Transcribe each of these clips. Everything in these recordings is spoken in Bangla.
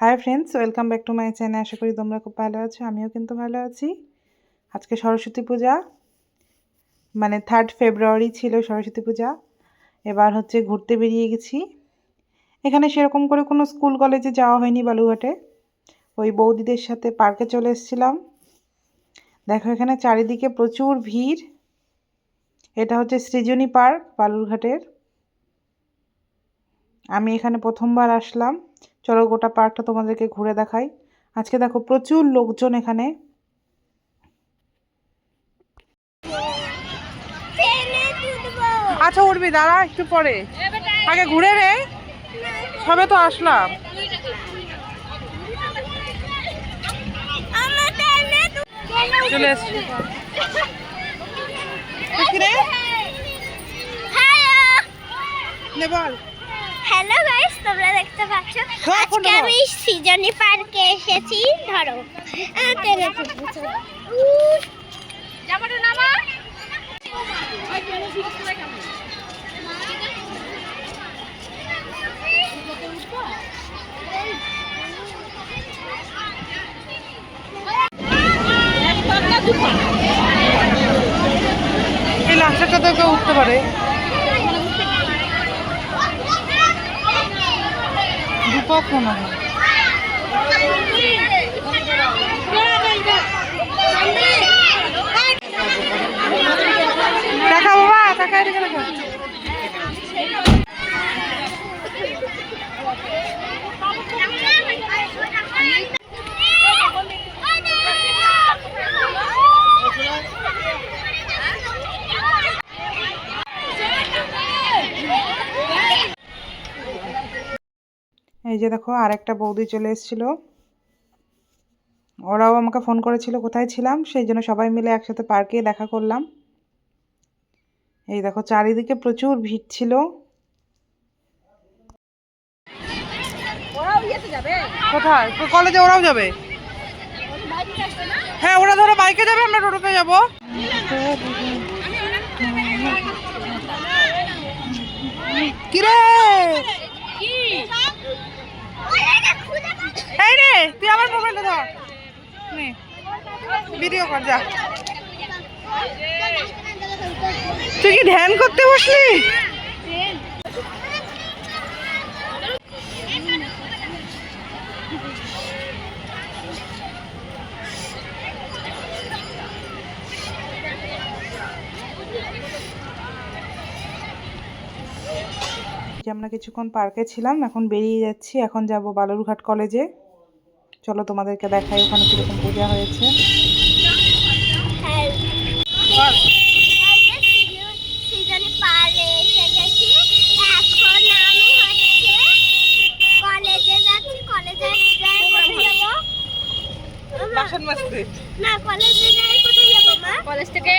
Hi friends welcome back to my channel আশা করি তোমরা খুব ভালো আছো, আমিও কিন্তু ভালো আছি। আজকে সরস্বতী পূজা মানে থার্ড ফেব্রুয়ারি ছিল সরস্বতী পূজা। এবার হচ্ছে ঘুরতে বেরিয়ে গেছি। এখানে সেরকম করে কোনো স্কুল কলেজে যাওয়া হয়নি বালুঘাটে ওই বৌদিদের সাথে পার্কে চলে এসেছিলাম। দেখো এখানে চারিদিকে প্রচুর ভিড়। এটা হচ্ছে সৃজনী পার্ক বালুরঘাটের। আমি এখানে প্রথমবার আসলাম। চলো গোটা পার্কটা তোমাদেরকে ঘুরে দেখাই। আজকে দেখো প্রচুর লোকজন এখানে। আচ্ছা উঠবি দাঁড়া একটু পরে। আগে ঘুরে রে সবে তো আসলাম। চলে বল। হ্যালো গাইস তোমরা দেখতে পাচ্ছ? ফোনটা আজকে। আমি সিজনি পার্কে এসেছি ধরো। জামাটা নামা। এই লাস্টেরটা তো কেউ উঠতে পারে। দীপক মনে হয় দেখা বাবা দেখা এদিকে দেখা। এই যে দেখো আরেকটা বৌদি চলে এসেছিল। ওরাও আমাকে ফোন করেছিল কোথায় ছিলাম সেই জন্য সবাই মিলে একসাথে পার্কে দেখা করলাম। এই দেখো চারিদিকে প্রচুর ভিড় ছিল। কোথায়? কলেজে ওরাও যাবে? হ্যাঁ ওরা ধরো বাইকে যাবে আমরা টোটোতে যাব। কিরে? এই রে, তুই আমার মোবাইলটা ধর। নে ভিডিও কর, যা। তুই কি ধ্যান করতে বসলি? আমরা কিছুক্ষণ পার্কে ছিলাম, এখন বেরিয়ে যাচ্ছি। এখন যাব বালুরঘাট কলেজে চলো তোমাদেরকে দেখাই ওখানে কীরকম পূজা হয়েছে। সিজনি পার্কে এসে এখন হচ্ছে কলেজে যাচ্ছি কলেজে যাই কোথায় যাব বাসন মাজতে। না কলেজে যাই কোথায় যাব মা? কলেজ থেকে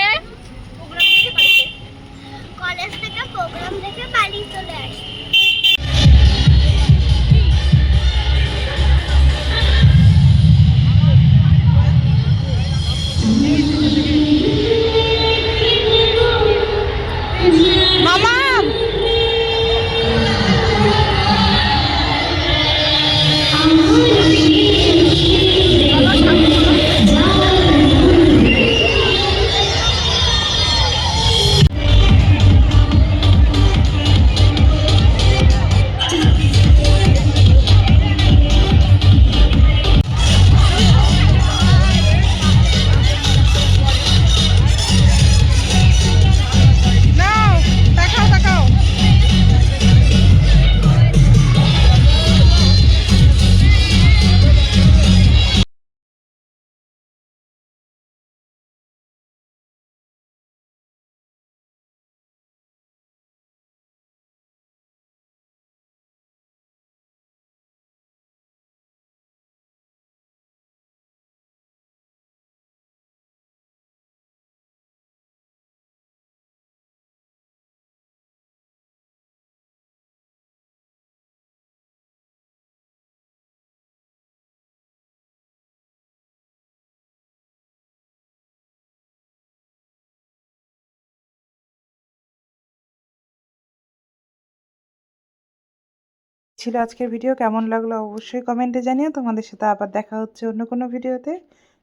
ছিল আজকের ভিডিও। কেমন লাগল অবশ্যই কমেন্টে জানিও। তোমাদের সাথে আবার দেখা হচ্ছে অন্য কোনো ভিডিওতে।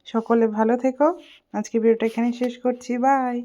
সকলে ভালো থেকো। আজকে ভিডিওটা এখানে শেষ করছি। বাই